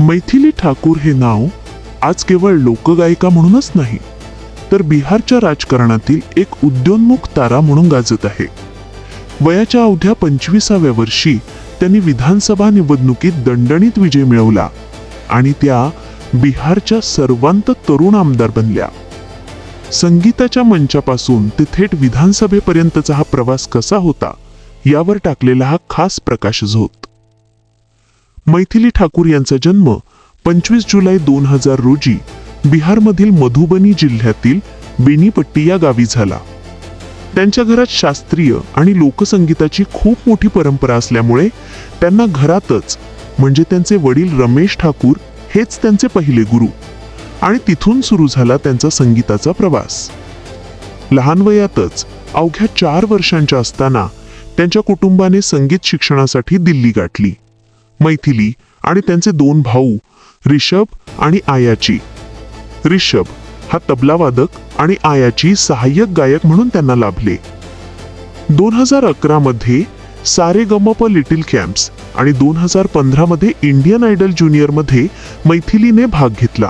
मैथिली ठाकूर हे नाव आज केवळ लोकगायिका म्हणूनच नाही तर बिहारच्या राजकारणातील एक उद्योन्मुख तारा म्हणून गाजत आहे. वयाच्या अवघ्या पंचवीसाव्या वर्षी त्यांनी विधानसभा निवडणुकीत दणदणीत विजय मिळवला आणि त्या बिहारच्या सर्वांत तरुण आमदार बनल्या. संगीताच्या मंचापासून ते थेट विधानसभेपर्यंतचा हा प्रवास कसा होता यावर टाकलेला हा खास प्रकाशझोत. मैथिली ठाकूर यांचा जन्म पंचवीस जुलै दोन हजार रोजी बिहारमधील मधुबनी जिल्ह्यातील बेनीपट्टी या गावी झाला. त्यांच्या घरात शास्त्रीय आणि लोकसंगीताची खूप मोठी परंपरा असल्यामुळे त्यांना घरातच म्हणजे त्यांचे वडील रमेश ठाकूर हेच त्यांचे पहिले गुरु आणि तिथून सुरू झाला त्यांचा संगीताचा प्रवास. लहान वयातच अवघ्या चार वर्षांच्या असताना त्यांच्या कुटुंबाने संगीत शिक्षणासाठी दिल्ली गाठली. मैथिली आणि त्यांचे दोन भाऊ रिषभ आणि आयाची. रिषभ हा तबलावादक आणि आयाची सहाय्यक गायक म्हणून त्यांना लाभले. दोन हजार अकरामध्ये सारे गमप लिटिल कॅम्प्स आणि दोन हजार पंधरामध्ये इंडियन आयडल ज्युनियरमध्ये मैथिलीने भाग घेतला.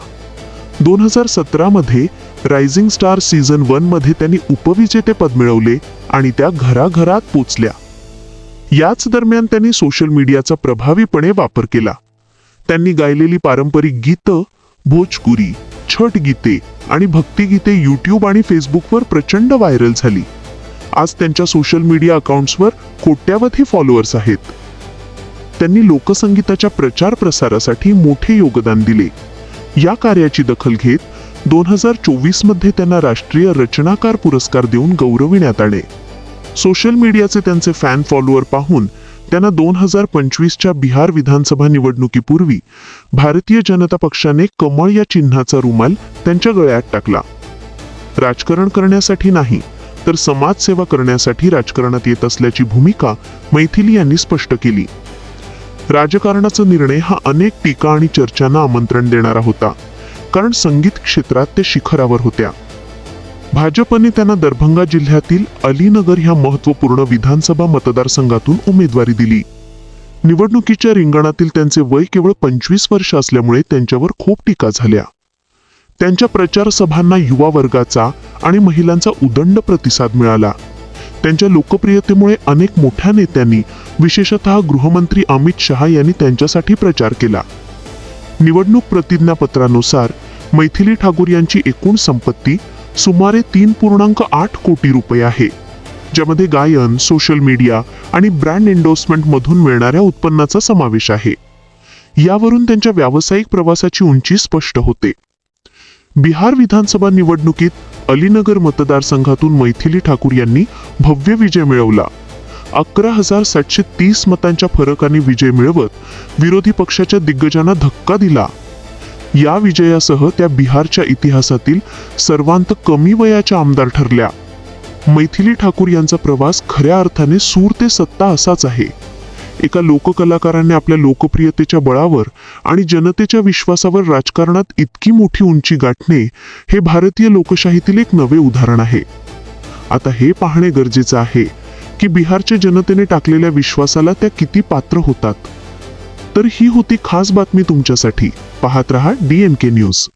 दोन हजार सतरामध्ये रायझिंग स्टार सीझन वनमध्ये त्यांनी उपविजेतेपद मिळवले आणि त्या घराघरात पोचल्या. याच दरम्यान त्यांनी सोशल मीडियाचा प्रभावीपणे वापर केला. त्यांनी गायलेली पारंपरिक गीतं भोजपुरी छट गीते आणि भक्तिगीते यूट्यूब आणि फेसबुकवर प्रचंड व्हायरल झाली. आज त्यांच्या सोशल मीडिया अकाउंट्सवर कोट्यावधी फॉलोअर्स आहेत. त्यांनी लोकसंगीताच्या प्रचार प्रसारासाठी मोठे योगदान दिले. या कार्याची दखल घेत दोन हजार चोवीसमध्ये त्यांना राष्ट्रीय रचनाकार पुरस्कार देऊन गौरविण्यात आले. सोशल मीडियाचे त्यांचे फॅन फॉलोअर पाहून त्यांना दोन हजार पंचवीसच्या बिहार विधानसभा निवडणुकीपूर्वी भारतीय जनता पक्षाने कमळ या चिन्हाचा रुमाल त्यांच्या गळ्यात टाकला. राजकारण करण्यासाठी नाही तर समाजसेवा करण्यासाठी राजकारणात येत असल्याची भूमिका मैथिली यांनी स्पष्ट केली. राजकारणाचा निर्णय हा अनेक टीका आणि चर्चांना आमंत्रण देणारा होता कारण संगीत क्षेत्रात ते शिखरावर होत्या. भाजपने त्यांना दरभंगा जिल्ह्यातील अलीनगर ह्या महत्त्वपूर्ण विधानसभा मतदारसंघातून उमेदवारी दिली. निवडणुकीच्या रिंगणातील त्यांचे वय केवळ पंचवीस वर्ष असल्यामुळे त्यांच्यावर खूप टीका झाल्या. त्यांच्या प्रचार सभांना युवा वर्गाचा आणि महिलांचा उदंड प्रतिसाद मिळाला. त्यांच्या लोकप्रियतेमुळे अनेक मोठ्या नेत्यांनी विशेषतः गृहमंत्री अमित शहा यांनी त्यांच्यासाठी प्रचार केला. निवडणूक प्रतिज्ञापत्रानुसार मैथिली ठाकूर यांची एकूण संपत्ती सुमारे तीन पूर्णांक आठ कोटी रुपये आहे ज्यामध्ये गायन सोशल मीडिया आणि ब्रँड एन्डोर्समेंट मधून मिळणाऱ्या उत्पन्नाचा समावेश आहे. यावरून त्यांच्या व्यावसायिक प्रवासाची उंची स्पष्ट होते. बिहार विधानसभा निवडणुकीत अलीनगर मतदारसंघातून मैथिली ठाकूर यांनी भव्य विजय मिळवला. अकरा हजार सातशे तीस मतांच्या फरकाने विजय मिळवत विरोधी पक्षाच्या दिग्गजांना धक्का दिला. या विजयासह त्या बिहारच्या इतिहासातील सर्वांत कमी वयाच्या आमदार ठरल्या. मैथिली ठाकूर यांचा प्रवास खऱ्या अर्थाने सूर ते सत्ता असाच आहे. एका लोककलाकाराने आपल्या लोकप्रियतेच्या बळावर आणि जनतेच्या विश्वासावर राजकारणात इतकी मोठी उंची गाठणे हे भारतीय लोकशाहीतील एक नवे उदाहरण आहे. आता हे पाहणे गरजेचं आहे की बिहारच्या जनतेने टाकलेल्या विश्वासाला त्या किती पात्र होतात? तर ही होती खास बातमी तुमच्यासाठी. पाहत रहा डी एन के न्यूज